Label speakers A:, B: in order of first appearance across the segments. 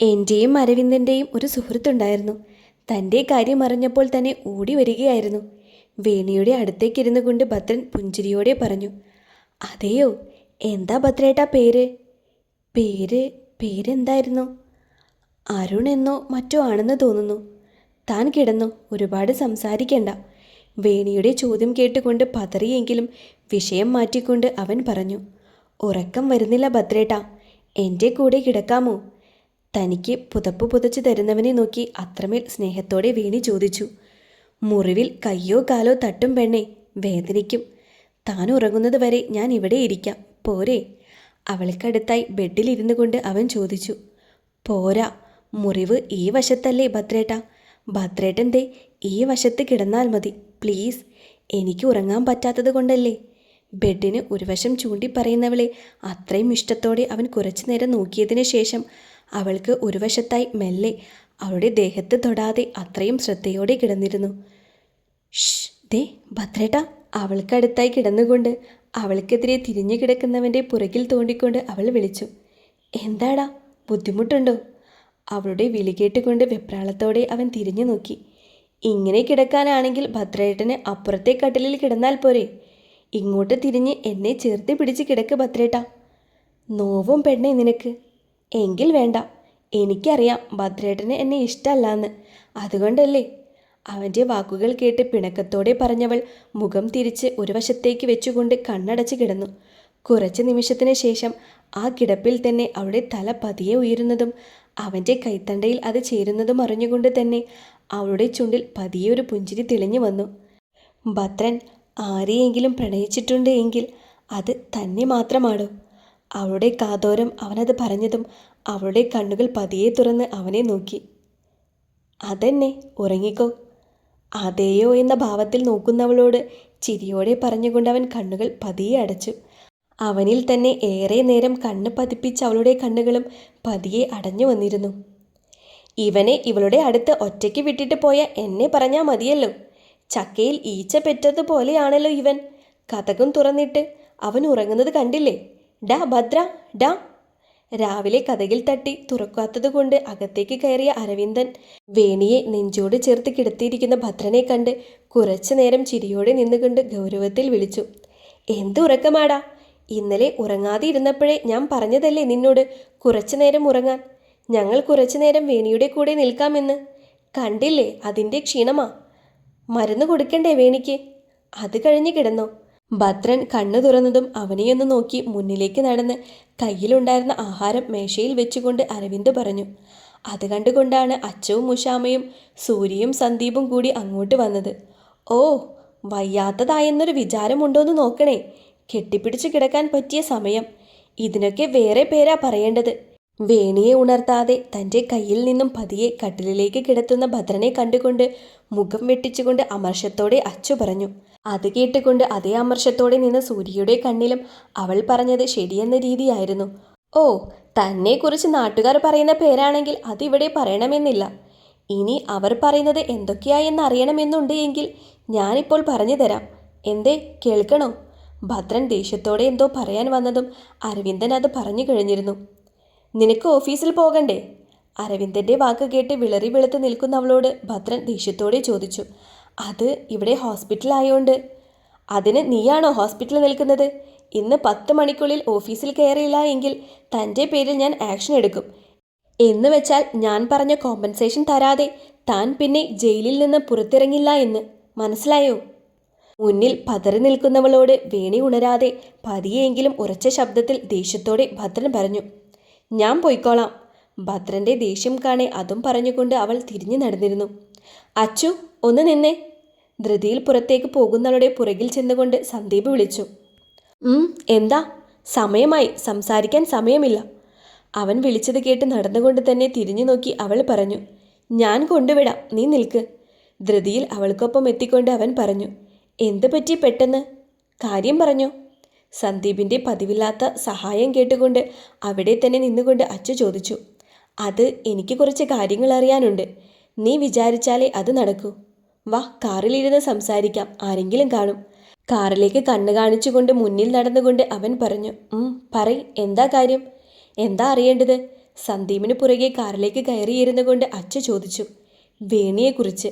A: എന്റെയും അരവിന്ദന്റെയും ഒരു സുഹൃത്തുണ്ടായിരുന്നു. തന്റെ കാര്യം അറിഞ്ഞപ്പോൾ തന്നെ ഓടി വരികയായിരുന്നു. വേണിയുടെ അടുത്തേക്കിരുന്നു കൊണ്ട് ഭദ്രൻ പുഞ്ചിരിയോടെ പറഞ്ഞു അതെയോ എന്താ ഭദ്രേട്ടാ പേര്? പേര് പേരെന്തായിരുന്നു? അരുൺ എന്നോ മറ്റോ ആണെന്ന് തോന്നുന്നു. താൻ കിടന്നു ഒരുപാട് സംസാരിക്കണ്ട. വേണിയുടെ ചോദ്യം കേട്ടുകൊണ്ട് പതറിയെങ്കിലും വിഷയം മാറ്റിക്കൊണ്ട് അവൻ പറഞ്ഞു ഉറക്കം വരുന്നില്ല ഭദ്രേട്ട എന്റെ കൂടെ കിടക്കാമോ? തനിക്ക് പുതപ്പ് പുതച്ചു തരുന്നവനെ നോക്കി അത്രമേൽ സ്നേഹത്തോടെ വീണി ചോദിച്ചു. മുറിവിൽ കയ്യോ കാലോ തട്ടും പെണ്ണെ വേദനിക്കും. താൻ ഉറങ്ങുന്നത് വരെ ഞാൻ ഇവിടെ ഇരിക്കാം. പോരെ. അവൾക്കടുത്തായി ബെഡിലിരുന്നു കൊണ്ട് അവൻ ചോദിച്ചു. പോരാ. മുറിവ് ഈ വശത്തല്ലേ ഭദ്രേട്ട? ഭദ്രേട്ടൻ ദേ ഈ വശത്ത് കിടന്നാൽ മതി. പ്ലീസ്. എനിക്ക് ഉറങ്ങാൻ പറ്റാത്തത് കൊണ്ടല്ലേ? ബെഡിന് ഒരു വശം ചൂണ്ടി പറയുന്നവളെ അത്രയും ഇഷ്ടത്തോടെ അവൻ കുറച്ചു നേരം നോക്കിയതിന് ശേഷം അവൾക്ക് ഒരു വശത്തായി മെല്ലെ അവളുടെ ദേഹത്ത് തൊടാതെ അത്രയും ശ്രദ്ധയോടെ കിടന്നിരുന്നു. ദേ ഭദ്രേട്ട അവൾക്കടുത്തായി കിടന്നുകൊണ്ട് അവൾക്കെതിരെ തിരിഞ്ഞു കിടക്കുന്നവന്റെ പുറകിൽ തോണ്ടിക്കൊണ്ട് അവൾ വിളിച്ചു. എന്താടാ ബുദ്ധിമുട്ടുണ്ടോ? അവളുടെ വിളി കേട്ടുകൊണ്ട് വെപ്രാളത്തോടെ അവൻ തിരിഞ്ഞു നോക്കി. ഇങ്ങനെ കിടക്കാനാണെങ്കിൽ ഭദ്രേട്ടന് അപ്പുറത്തെ കട്ടിലിൽ കിടന്നാൽ പോരെ. ഇങ്ങോട്ട് തിരിഞ്ഞ് എന്നെ ചേർത്ത് പിടിച്ച് കിടക്ക് ഭദ്രേട്ട. നോവും പെണ്ണേ നിനക്ക്. എങ്കിൽ വേണ്ട. എനിക്കറിയാം ഭദ്രേട്ടന് എന്നെ ഇഷ്ടമല്ലാന്ന്. അതുകൊണ്ടല്ലേ? അവന്റെ വാക്കുകൾ കേട്ട് പിണക്കത്തോടെ പറഞ്ഞവൾ മുഖം തിരിച്ച് ഒരു വശത്തേക്ക് വെച്ചുകൊണ്ട് കണ്ണടച്ച് കിടന്നു. കുറച്ച് നിമിഷത്തിന് ശേഷം ആ കിടപ്പിൽ തന്നെ അവളുടെ തല പതിയെ ഉയരുന്നതും അവന്റെ കൈത്തണ്ടയിൽ അത് ചേരുന്നതും അറിഞ്ഞുകൊണ്ട് തന്നെ അവളുടെ ചുണ്ടിൽ പതിയെ ഒരു പുഞ്ചിരി തെളിഞ്ഞു വന്നു. ഭദ്രൻ ആരെയെങ്കിലും പ്രണയിച്ചിട്ടുണ്ട് എങ്കിൽ അത് തന്നെ മാത്രമാണോ? അവളുടെ കാതോരം അവനത് പറഞ്ഞതും അവളുടെ കണ്ണുകൾ പതിയെ തുറന്ന് അവനെ നോക്കി. അതെന്നെ ഉറങ്ങിക്കോ. അതേയോ എന്ന ഭാവത്തിൽ നോക്കുന്നവളോട് ചിരിയോടെ പറഞ്ഞുകൊണ്ട് അവൻ കണ്ണുകൾ പതിയെ അടച്ചു. അവനിൽ തന്നെ ഏറെ നേരം കണ്ണ് പതിപ്പിച്ച അവളുടെ കണ്ണുകളും പതിയെ അടഞ്ഞു വന്നിരുന്നു. ഇവനെ ഇവളുടെ അടുത്ത് ഒറ്റയ്ക്ക് വിട്ടിട്ട് പോയ എന്നെ പറഞ്ഞാൽ മതിയല്ലോ. ചക്കയിൽ ഈച്ച പെറ്റതുപോലെയാണല്ലോ ഇവൻ. കഥകും തുറന്നിട്ട് അവൻ ഉറങ്ങുന്നത് കണ്ടില്ലേ? ഡാ ഭദ്ര ഡാ. രാവിലെ കഥകിൽ തട്ടി തുറക്കാത്തതുകൊണ്ട് അകത്തേക്ക് കയറിയ അരവിന്ദൻ വേണിയെ നെഞ്ചോട് ചേർത്ത് കിടത്തിയിരിക്കുന്ന ഭദ്രനെ കണ്ട് കുറച്ചു നേരം ചിരിയോടെ നിന്നുകൊണ്ട് ഗൗരവത്തിൽ വിളിച്ചു. എന്ത് ഉറക്കമാടാ? ഇന്നലെ ഉറങ്ങാതെ ഇരുന്നപ്പോഴേ ഞാൻ പറഞ്ഞതല്ലേ നിന്നോട് കുറച്ചു നേരം ഉറങ്ങാൻ? ഞങ്ങൾ കുറച്ചു നേരം വേണിയുടെ കൂടെ നിൽക്കാമെന്ന്. കണ്ടില്ലേ അതിന്റെ ക്ഷീണമാ? മരുന്ന് കൊടുക്കണ്ടേ വേണിക്ക്? അത് കഴിഞ്ഞ് കിടന്നോ. ഭദ്രൻ കണ്ണു തുറന്നതും അവനെയൊന്ന് നോക്കി മുന്നിലേക്ക് നടന്ന് കയ്യിലുണ്ടായിരുന്ന ആഹാരം മേശയിൽ വെച്ചുകൊണ്ട് അരവിന്ദ് പറഞ്ഞു അത് കണ്ടുകൊണ്ടാണ് അച്ചവും മുഷാമയും സൂര്യയും സന്ദീപും കൂടി അങ്ങോട്ട് വന്നത്. ഓ വയ്യാത്തതായെന്നൊരു വിചാരമുണ്ടോയെന്ന് നോക്കണേ. കെട്ടിപ്പിടിച്ചു കിടക്കാൻ പറ്റിയ സമയം. ഇതിനൊക്കെ വേറെ പേരാ പറയേണ്ടത്. വേണിയെ ഉണർത്താതെ തന്റെ കയ്യിൽ നിന്നും പതിയെ കട്ടിലിലേക്ക് കിടത്തുന്ന ഭദ്രനെ കണ്ടുകൊണ്ട് മുഖം വെട്ടിച്ചുകൊണ്ട് അമർഷത്തോടെ അച്ചു പറഞ്ഞു അത് കേട്ടുകൊണ്ട് അതേ അമർഷത്തോടെ നിന്ന സൂര്യയുടെ കണ്ണിലും അവൾ പറഞ്ഞത് ശരിയെന്ന രീതിയായിരുന്നു. ഓ തന്നെക്കുറിച്ച് നാട്ടുകാർ പറയുന്ന പേരാണെങ്കിൽ അതിവിടെ പറയണമെന്നില്ല. ഇനി അവർ പറയുന്നത് എന്തൊക്കെയായെന്ന് അറിയണമെന്നുണ്ട് എങ്കിൽ ഞാനിപ്പോൾ പറഞ്ഞു തരാം. എന്തേ കേൾക്കണോ ഭദ്രൻ ദേഷ്യത്തോടെ എന്തോ പറയാൻ വന്നതും അരവിന്ദൻ അത് പറഞ്ഞു കഴിഞ്ഞിരുന്നു. നിനക്ക് ഓഫീസിൽ പോകണ്ടേ അരവിന്ദന്റെ വാക്ക് കേട്ട് വിളറി വെളുത്ത് നിൽക്കുന്നവളോട് ഭദ്രൻ ദേഷ്യത്തോടെ ചോദിച്ചു. അത് ഇവിടെ ഹോസ്പിറ്റലായോണ്ട്. അതിന് നീയാണോ ഹോസ്പിറ്റലിൽ നിൽക്കുന്നത്? ഇന്ന് പത്ത് മണിക്കുള്ളിൽ ഓഫീസിൽ കയറിയില്ല എങ്കിൽ തന്റെ പേരിൽ ഞാൻ ആക്ഷൻ എടുക്കും. എന്ന് വെച്ചാൽ ഞാൻ പറഞ്ഞ കോമ്പൻസേഷൻ തരാതെ താൻ പിന്നെ ജയിലിൽ നിന്ന് പുറത്തിറങ്ങില്ല എന്ന്. മനസ്സിലായോ? മുന്നിൽ പതറി നിൽക്കുന്നവളോട് വേണി ഉണരാതെ പതിയെങ്കിലും ഉറച്ച ശബ്ദത്തിൽ ദേഷ്യത്തോടെ ഭദ്രൻ പറഞ്ഞു ഞാൻ പോയിക്കോളാം. ഭദ്രന്റെ ദേഷ്യം കാണെ അതും പറഞ്ഞുകൊണ്ട് അവൾ തിരിഞ്ഞു നടന്നിരുന്നു. അച്ചു ഒന്ന് നിന്നേ. ധൃതിയിൽ പുറത്തേക്ക് പോകുന്നവളുടെ പുറകിൽ ചെന്നുകൊണ്ട് സന്ദീപ് വിളിച്ചു. എന്താ? സമയമായി. സംസാരിക്കാൻ സമയമില്ല. അവൻ വിളിച്ചത് കേട്ട് നടന്നുകൊണ്ട് തന്നെ തിരിഞ്ഞു നോക്കി അവൾ പറഞ്ഞു ഞാൻ കൊണ്ടുവിടാം. നീ നിൽക്ക്. ധൃതിയിൽ അവൾക്കൊപ്പം എത്തിക്കൊണ്ട് അവൻ പറഞ്ഞു എന്ത് പറ്റി പെട്ടെന്ന്? കാര്യം പറഞ്ഞു. സന്ദീപിന്റെ പതിവില്ലാത്ത സഹായം കേട്ടുകൊണ്ട് അവിടെ തന്നെ നിന്നുകൊണ്ട് അച്ചു ചോദിച്ചു അത് എനിക്ക് കുറച്ച് കാര്യങ്ങൾ അറിയാനുണ്ട്. നീ വിചാരിച്ചാലേ അത് നടക്കൂ. വാ കാറിലിരുന്ന് സംസാരിക്കാം. ആരെങ്കിലും കാണും. കാറിലേക്ക് കണ്ണു കാണിച്ചുകൊണ്ട് മുന്നിൽ നടന്നുകൊണ്ട് അവൻ പറഞ്ഞു പറയ് എന്താ കാര്യം? എന്താ അറിയേണ്ടത്? സന്ദീപിന് പുറകെ കാറിലേക്ക് കയറിയിരുന്നു കൊണ്ട് അച്ഛ ചോദിച്ചു വേണിയെക്കുറിച്ച്?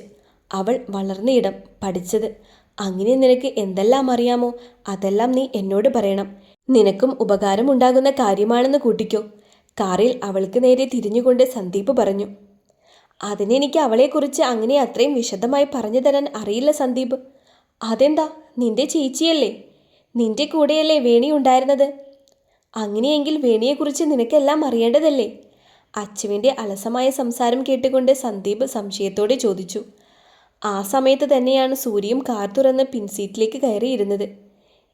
A: അവൾ വളർന്ന ഇടം പഠിച്ചത്. അങ്ങനെ നിനക്ക് എന്തെല്ലാം അറിയാമോ? അതെല്ലാം നീ എന്നോട് പറയണം. നിനക്കും ഉപകാരമുണ്ടാകുന്ന കാര്യമാണെന്ന് കൂട്ടിക്കോ. കാറിൽ അവൾക്ക് നേരെ തിരിഞ്ഞുകൊണ്ട് സന്ദീപ് പറഞ്ഞു അതിനെനിക്ക് അവളെക്കുറിച്ച് അങ്ങനെ അത്രയും വിശദമായി പറഞ്ഞു തരാൻ അറിയില്ല സന്ദീപ്. അതെന്താ? നിന്റെ ചേച്ചിയല്ലേ? നിന്റെ കൂടെയല്ലേ വേണി ഉണ്ടായിരുന്നത്? അങ്ങനെയെങ്കിൽ വേണിയെക്കുറിച്ച് നിനക്കെല്ലാം അറിയേണ്ടതല്ലേ? അച്ചുവിന്റെ അലസമായ സംസാരം കേട്ടുകൊണ്ട് സന്ദീപ് സംശയത്തോടെ ചോദിച്ചു. ആ സമയത്ത് തന്നെയാണ് സൂര്യയും കാർ തുറന്ന് പിൻസീറ്റിലേക്ക് കയറിയിരുന്നത്.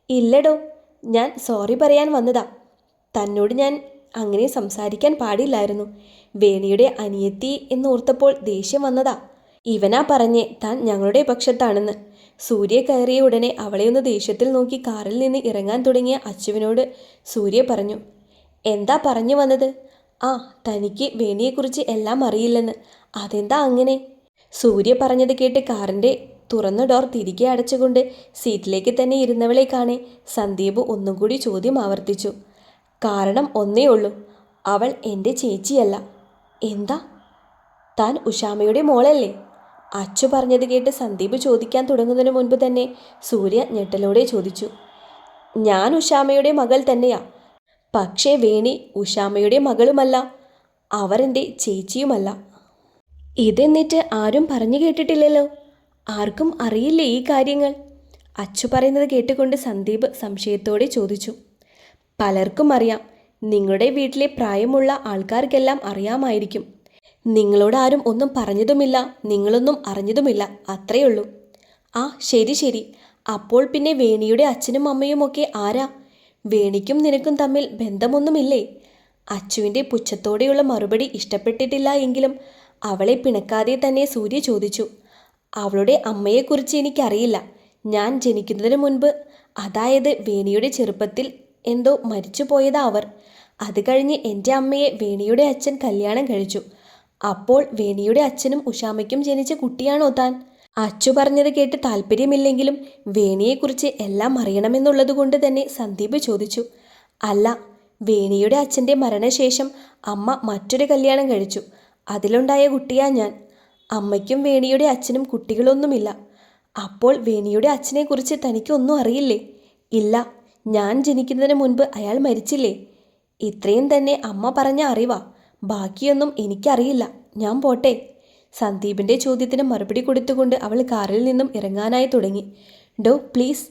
A: ഇല്ലടോ ഞാൻ സോറി പറയാൻ വന്നതാ. തന്നോട് ഞാൻ അങ്ങനെ സംസാരിക്കാൻ പാടില്ലായിരുന്നു. വേണിയുടെ അനിയത്തി എന്നോർത്തപ്പോൾ ദേഷ്യം വന്നതാ. ഇവനാ പറഞ്ഞ് താൻ ഞങ്ങളുടെ പക്ഷത്താണെന്ന്. സൂര്യ കയറിയ ഉടനെ അവളെ ഒന്ന് ദേഷ്യത്തിൽ നോക്കി കാറിൽ നിന്ന് ഇറങ്ങാൻ തുടങ്ങിയ അച്ചുവിനോട് സൂര്യ പറഞ്ഞു എന്താ പറഞ്ഞു വന്നത്? ആ തനിക്ക് വേണിയെക്കുറിച്ച് എല്ലാം അറിയില്ലെന്ന്. അതെന്താ അങ്ങനെ? സൂര്യ പറഞ്ഞത് കേട്ട് കാറിന്റെ തുറന്ന ഡോർ തിരികെ അടച്ചുകൊണ്ട് സീറ്റിലേക്ക് തന്നെ ഇരുന്നവളെ കാണെ സന്ദീപ് ഒന്നും കൂടി ചോദ്യം ആവർത്തിച്ചു. കാരണം ഒന്നേ ഉള്ളൂ. അവൾ എന്റെ ചേച്ചിയല്ല. എന്താ? താൻ ഉഷാമയുടെ മോളല്ലേ? അച്ചു പറഞ്ഞത് കേട്ട് സന്ദീപ് ചോദിക്കാൻ തുടങ്ങുന്നതിന് മുൻപ് തന്നെ സൂര്യ ഞെട്ടലോടെ ചോദിച്ചു. ഞാൻ ഉഷാമയുടെ മകൾ തന്നെയാ. പക്ഷേ വേണി ഉഷാമയുടെ മകളുമല്ല. അവർ എന്റെ ചേച്ചിയുമല്ല. ഇതെന്നിട്ട് ആരും പറഞ്ഞു കേട്ടിട്ടില്ലല്ലോ. ആർക്കും അറിയില്ലേ ഈ കാര്യങ്ങൾ? അച്ചു പറയുന്നത് കേട്ടുകൊണ്ട് സന്ദീപ് സംശയത്തോടെ ചോദിച്ചു. പലർക്കും അറിയാം. നിങ്ങളുടെ വീട്ടിലെ പ്രായമുള്ള ആൾക്കാർക്കെല്ലാം അറിയാമായിരിക്കും. നിങ്ങളോട് ആരും ഒന്നും പറഞ്ഞതുമില്ല നിങ്ങളൊന്നും അറിഞ്ഞതുമില്ല അത്രയേ ഉള്ളൂ ആ ശരി ശരി. അപ്പോൾ പിന്നെ വേണിയുടെ അച്ഛനും അമ്മയും ഒക്കെ ആരാ? വേണിക്കും നിനക്കും തമ്മിൽ ബന്ധമൊന്നുമില്ലേ? അച്ചുവിന്റെ പുച്ഛത്തോടെയുള്ള മറുപടി ഇഷ്ടപ്പെട്ടിട്ടില്ല എങ്കിലും അവളെ പിണക്കാതെ തന്നെ സൂര്യ ചോദിച്ചു. അവളുടെ അമ്മയെക്കുറിച്ച് എനിക്കറിയില്ല. ഞാൻ ജനിക്കുന്നതിന് മുൻപ് അതായത് വേണിയുടെ ചെറുപ്പത്തിൽ എന്തോ മരിച്ചു പോയതാ അവർ. അത് കഴിഞ്ഞ് എന്റെ അമ്മയെ വേണിയുടെ അച്ഛൻ കല്യാണം കഴിച്ചു. അപ്പോൾ വേണിയുടെ അച്ഛനും ഉഷാമയ്ക്കും ജനിച്ച കുട്ടിയാണോ താൻ? അച്ചു പറഞ്ഞത് കേട്ട് താല്പര്യമില്ലെങ്കിലും വേണിയെക്കുറിച്ച് എല്ലാം അറിയണമെന്നുള്ളത് കൊണ്ട് തന്നെ സന്ദീപ് ചോദിച്ചു. അല്ല വേണിയുടെ അച്ഛന്റെ മരണശേഷം അമ്മ മറ്റൊരു കല്യാണം കഴിച്ചു. അതിലുണ്ടായ കുട്ടിയാ ഞാൻ. അമ്മയ്ക്കും വേണിയുടെ അച്ഛനും കുട്ടികളൊന്നുമില്ല. അപ്പോൾ വേണിയുടെ അച്ഛനെക്കുറിച്ച് തനിക്കൊന്നും അറിയില്ലേ? ഇല്ല ഞാൻ ജനിക്കുന്നതിന് മുൻപ് അയാൾ മരിച്ചില്ലേ? ഇത്രയും തന്നെ അമ്മ പറഞ്ഞ അറിവാ. ബാക്കിയൊന്നും എനിക്കറിയില്ല. ഞാൻ പോട്ടെ. സന്ദീപിന്റെ ചോദ്യത്തിന് മറുപടി കൊടുത്തുകൊണ്ട് അവൾ കാറിൽ നിന്നും ഇറങ്ങാനായി തുടങ്ങി. ഡോ പ്ലീസ്.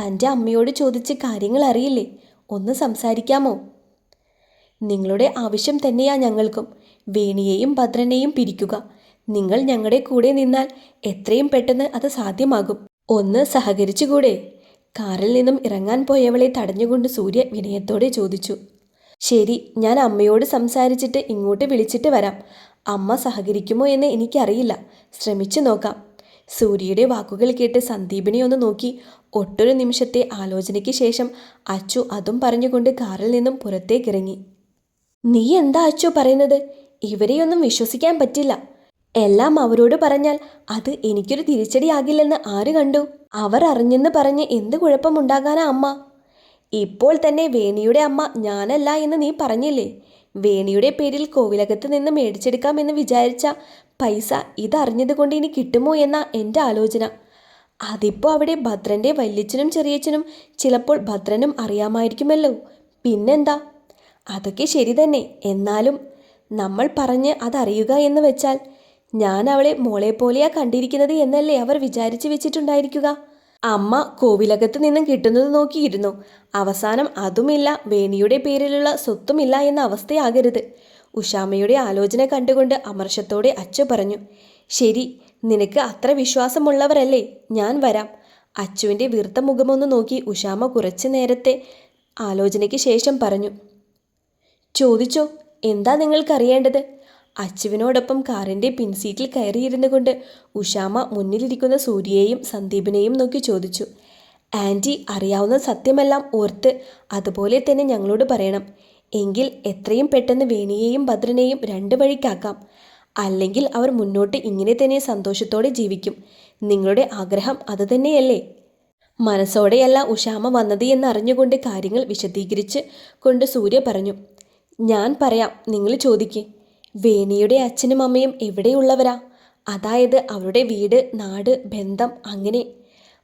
A: തന്റെ അമ്മയോട് ചോദിച്ച് കാര്യങ്ങൾ അറിയില്ലേ? ഒന്ന് സംസാരിക്കാമോ? നിങ്ങളുടെ ആവശ്യം തന്നെയാ ഞങ്ങൾക്കും. വേണിയെയും ഭദ്രനെയും പിരിക്കുക. നിങ്ങൾ ഞങ്ങളുടെ കൂടെ നിന്നാൽ എത്രയും പെട്ടെന്ന് അത് സാധ്യമാകും. ഒന്ന് സഹകരിച്ചുകൂടെ. കാറിൽ നിന്നും ഇറങ്ങാൻ പോയവളെ തടഞ്ഞുകൊണ്ട് സൂര്യ വിനയത്തോടെ ചോദിച്ചു. ശരി ഞാൻ അമ്മയോട് സംസാരിച്ചിട്ട് ഇങ്ങോട്ട് വിളിച്ചിട്ട് വരാം. അമ്മ സഹകരിക്കുമോ എന്ന് എനിക്കറിയില്ല. ശ്രമിച്ചു നോക്കാം. സൂര്യയുടെ വാക്കുകൾ കേട്ട് സന്ദീപിനെ ഒന്ന് നോക്കി. ഒട്ടൊരു നിമിഷത്തെ ആലോചനയ്ക്ക് ശേഷം അച്ചു അതും പറഞ്ഞുകൊണ്ട് കാറിൽ നിന്നും പുറത്തേക്കിറങ്ങി നീ എന്താ അച്ചു പറയുന്നത്? ഇവരെയൊന്നും വിശ്വസിക്കാൻ പറ്റില്ല. എല്ലാം അവരോട് പറഞ്ഞാൽ അത് എനിക്കൊരു തിരിച്ചടിയാകില്ലെന്ന് ആര് കണ്ടു? അവർ അറിഞ്ഞെന്ന് പറഞ്ഞ് എന്ത് കുഴപ്പമുണ്ടാകാനാ അമ്മ? ഇപ്പോൾ തന്നെ വേണിയുടെ അമ്മ ഞാനല്ല എന്ന് നീ പറഞ്ഞില്ലേ? വേണിയുടെ പേരിൽ കോവിലകത്ത് നിന്ന് മേടിച്ചെടുക്കാമെന്ന് വിചാരിച്ച പൈസ ഇതറിഞ്ഞതുകൊണ്ട് ഇനി കിട്ടുമോ എന്ന എന്റെ ആലോചന. അതിപ്പോൾ അവിടെ ഭദ്രന്റെ വല്യച്ഛനും ചെറിയച്ഛനും ചിലപ്പോൾ ഭദ്രനും അറിയാമായിരിക്കുമല്ലോ. പിന്നെന്താ? അതൊക്കെ ശരി തന്നെ. എന്നാലും നമ്മൾ പറഞ്ഞ് അതറിയുക എന്ന് വെച്ചാൽ ഞാൻ അവളെ മോളെ പോലെയാ കണ്ടിരിക്കുന്നത് എന്നല്ലേ അവർ വിചാരിച്ചു വെച്ചിട്ടുണ്ടായിരിക്കുക. അമ്മ കോവിലകത്ത് നിന്നും കിട്ടുന്നത് നോക്കിയിരുന്നു. അവസാനം അതുമില്ല വേണിയുടെ പേരിലുള്ള സ്വത്തുമില്ല എന്ന അവസ്ഥയാകരുത്. ഉഷാമയുടെ ആലോചന കണ്ടുകൊണ്ട് അമർഷത്തോടെ അച്ചു പറഞ്ഞു ശരി നിനക്ക് അത്ര വിശ്വാസമുള്ളവരല്ലേ ഞാൻ വരാം. അച്ചുവിന്റെ വീർത്ത മുഖമൊന്ന് നോക്കി ഉഷാമ കുറച്ചു നേരത്തെ ആലോചനയ്ക്ക് ശേഷം പറഞ്ഞു ചോദിച്ചോ എന്താ നിങ്ങൾക്കറിയേണ്ടത്? അച്ചുവിനോടൊപ്പം കാറിന്റെ പിൻസീറ്റിൽ കയറിയിരുന്നു കൊണ്ട് ഉഷാമ മുന്നിലിരിക്കുന്ന സൂര്യയെയും സന്ദീപിനെയും നോക്കി ചോദിച്ചു ആന്റി അറിയാവുന്ന സത്യമെല്ലാം ഓർത്ത് അതുപോലെ തന്നെ ഞങ്ങളോട് പറയണം. എങ്കിൽ എത്രയും പെട്ടെന്ന് വേണിയെയും ഭദ്രനെയും രണ്ട് വഴിക്കാക്കാം. അല്ലെങ്കിൽ അവർ മുന്നോട്ട് ഇങ്ങനെ തന്നെ സന്തോഷത്തോടെ ജീവിക്കും. നിങ്ങളുടെ ആഗ്രഹം അതുതന്നെയല്ലേ മനസ്സോടെയല്ല ഉഷാമ വന്നത് എന്നറിഞ്ഞുകൊണ്ട് കാര്യങ്ങൾ വിശദീകരിച്ച് കൊണ്ട് സൂര്യ പറഞ്ഞു ഞാൻ പറയാം നിങ്ങൾ ചോദിക്ക്. വേണിയുടെ അച്ഛനും അമ്മയും എവിടെയുള്ളവരാ അതായത് അവരുടെ വീട് നാട് ബന്ധം അങ്ങനെ.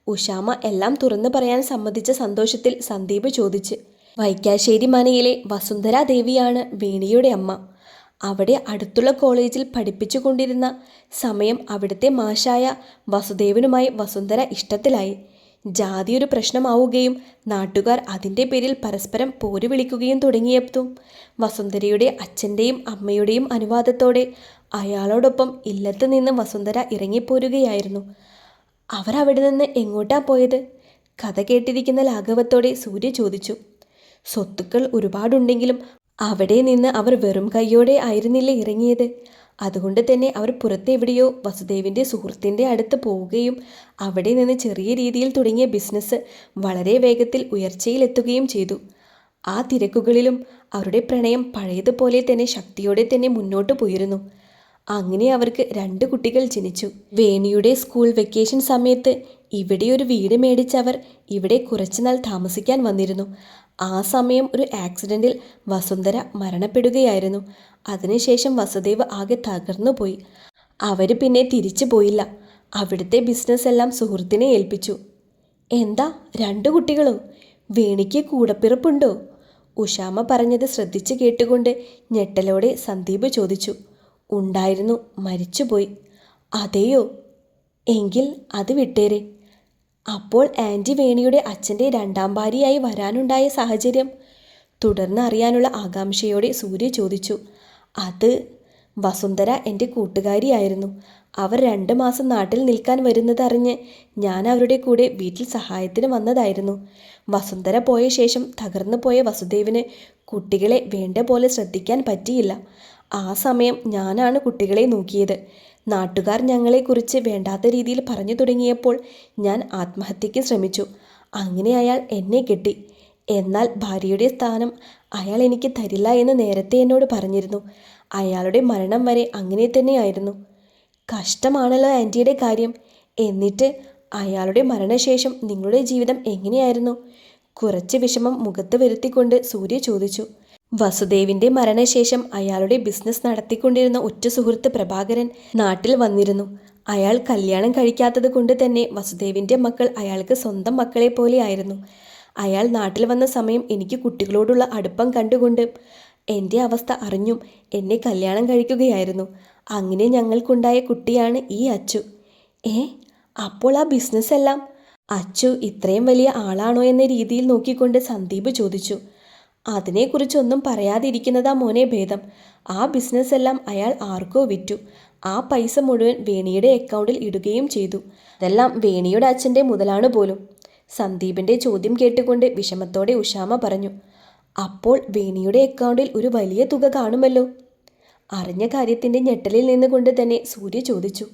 A: ഉഷാമ എല്ലാം തുറന്നു പറയാൻ സമ്മതിച്ച സന്തോഷത്തിൽ സന്ദീപ് ചോദിച്ച് വൈക്കാശ്ശേരി മനയിലെ വസുന്ധര ദേവിയാണ് വേണിയുടെ അമ്മ. അവിടെ അടുത്തുള്ള കോളേജിൽ പഠിപ്പിച്ചു കൊണ്ടിരുന്ന സമയം അവിടുത്തെ മാഷായ വസുദേവനുമായി വസുന്ധര ഇഷ്ടത്തിലായി. ജാതി ഒരു പ്രശ്നമാവുകയും നാട്ടുകാർ അതിന്റെ പേരിൽ പരസ്പരം പോര് വിളിക്കുകയും തുടങ്ങിയതും. വസുന്ധരയുടെ അച്ഛന്റെയും അമ്മയുടെയും അനുവാദത്തോടെ അയാളോടൊപ്പം ഇല്ലത്ത് നിന്ന് വസുന്ധര ഇറങ്ങിപ്പോരുകയായിരുന്നു. അവർ അവിടെ നിന്ന് എങ്ങോട്ടാ പോയത്? കഥ കേട്ടിരിക്കുന്ന ലാഘവത്തോടെ സൂര്യ ചോദിച്ചു. സ്വത്തുക്കൾ ഒരുപാടുണ്ടെങ്കിലും അവിടെ നിന്ന് അവർ വെറും കൈയോടെ ആയിരുന്നില്ല ഇറങ്ങിയത്? അതുകൊണ്ട് തന്നെ അവർ പുറത്തെവിടെയോ വസുദേവിന്റെ സുഹൃത്തിന്റെ അടുത്ത് പോവുകയും അവിടെ നിന്ന് ചെറിയ രീതിയിൽ തുടങ്ങിയ ബിസിനസ് വളരെ വേഗത്തിൽ ഉയർച്ചയിലെത്തുകയും ചെയ്തു. ആ തിരക്കുകളിലും അവരുടെ പ്രണയം പഴയതുപോലെ തന്നെ ശക്തിയോടെ തന്നെ മുന്നോട്ട് പോയിരുന്നു. അങ്ങനെ അവർക്ക് രണ്ട് കുട്ടികൾ ജനിച്ചു. വേണിയുടെ സ്കൂൾ വെക്കേഷൻ സമയത്ത് ഇവിടെ ഒരു വീട് മേടിച്ചവർ ഇവിടെ കുറച്ചുനാൾ താമസിക്കാൻ വന്നിരുന്നു. ആ സമയം ഒരു ആക്സിഡന്റിൽ വസുന്ധര മരണപ്പെടുകയായിരുന്നു. അതിനുശേഷം വസുദേവ് ആകെ തകർന്നു പോയി. അവർ പിന്നെ തിരിച്ചു പോയില്ല. അവിടുത്തെ ബിസിനസ് എല്ലാം സുഹൃത്തിനെ ഏൽപ്പിച്ചു. എന്താ? രണ്ട് കുട്ടികളോ? വേണിക്ക് കൂടപ്പിറപ്പുണ്ടോ? ഉഷാമ പറഞ്ഞത് ശ്രദ്ധിച്ചു കേട്ടുകൊണ്ട് ഞെട്ടലോടെ സന്ദീപ് ചോദിച്ചു. ഉണ്ടായിരുന്നു. മരിച്ചുപോയി. അതെയോ? എങ്കിൽ അത് വിട്ടേരെ. അപ്പോൾ ആന്റി വേണിയുടെ അച്ഛന്റെ രണ്ടാം ഭാര്യയായി വരാനുണ്ടായ സാഹചര്യം. തുടർന്ന് അറിയാനുള്ള ആകാംക്ഷയോടെ സൂര്യ ചോദിച്ചു അത് വസുന്ധര എന്റെ കൂട്ടുകാരിയായിരുന്നു. അവർ രണ്ട് മാസം നാട്ടിൽ നിൽക്കാൻ വരുന്നതറിഞ്ഞ് ഞാൻ അവരുടെ കൂടെ വീട്ടിൽ സഹായത്തിന് വന്നതായിരുന്നു. വസുന്ധര പോയ ശേഷം തകർന്നു പോയ വസുദേവിന് കുട്ടികളെ വേണ്ട പോലെ ശ്രദ്ധിക്കാൻ പറ്റിയില്ല. ആ സമയം ഞാനാണ് കുട്ടികളെ നോക്കിയത്. നാട്ടുകാർ ഞങ്ങളെക്കുറിച്ച് വേണ്ടാത്ത രീതിയിൽ പറഞ്ഞു തുടങ്ങിയപ്പോൾ ഞാൻ ആത്മഹത്യയ്ക്ക് ശ്രമിച്ചു. അങ്ങനെ അയാൾ എന്നെ കെട്ടി. എന്നാൽ ഭാര്യയുടെ സ്ഥാനം അയാൾ എനിക്ക് തരില്ല എന്ന് നേരത്തെ എന്നോട് പറഞ്ഞിരുന്നു. അയാളുടെ മരണം വരെ അങ്ങനെ തന്നെയായിരുന്നു. കഷ്ടമാണല്ലോ ആന്റിയുടെ കാര്യം. എന്നിട്ട് അയാളുടെ മരണശേഷം നിങ്ങളുടെ ജീവിതം എങ്ങനെയായിരുന്നു? കുറച്ച് വിഷമം മുഖത്ത് വരുത്തിക്കൊണ്ട് സൂര്യ ചോദിച്ചു. വസുദേവിന്റെ മരണശേഷം അയാളുടെ ബിസിനസ് നടത്തിക്കൊണ്ടിരുന്ന ഉറ്റ സുഹൃത്ത് പ്രഭാകരൻ നാട്ടിൽ വന്നിരുന്നു. അയാൾ കല്യാണം കഴിക്കാത്തത് കൊണ്ട് തന്നെ വസുദേവിന്റെ മക്കൾ അയാൾക്ക് സ്വന്തം മക്കളെ പോലെയായിരുന്നു അയാൾ നാട്ടിൽ വന്ന സമയം എനിക്ക് കുട്ടികളോടുള്ള അടുപ്പം കണ്ടുകൊണ്ട് എന്റെ അവസ്ഥ അറിഞ്ഞും എന്നെ കല്യാണം കഴിക്കുകയായിരുന്നു. അങ്ങനെ ഞങ്ങൾക്കുണ്ടായ കുട്ടിയാണ് ഈ അച്ചു. ഏ അപ്പോൾ ആ ബിസിനസ് എല്ലാം? അച്ചു ഇത്രയും വലിയ ആളാണോ എന്ന രീതിയിൽ നോക്കിക്കൊണ്ട് സന്ദീപ് ചോദിച്ചു. അതിനെക്കുറിച്ചൊന്നും പറയാതിരിക്കുന്നതാ മോനെ ഭേദം. ആ ബിസിനസ് എല്ലാം അയാൾ ആർക്കോ വിറ്റു. ആ പൈസ മുഴുവൻ വേണിയുടെ അക്കൗണ്ടിൽ ഇടുകയും ചെയ്തു. അതെല്ലാം വേണിയുടെ അച്ഛന്റെ മുതലാണ് പോലും. സന്ദീപിന്റെ ചോദ്യം കേട്ടുകൊണ്ട് വിഷമത്തോടെ ഉഷാമ പറഞ്ഞു അപ്പോൾ വേണിയുടെ അക്കൗണ്ടിൽ ഒരു വലിയ തുക കാണുമല്ലോ? അറിഞ്ഞ കാര്യത്തിന്റെ ഞെട്ടലിൽ നിന്നുകൊണ്ട് തന്നെ സൂര്യ ചോദിച്ചു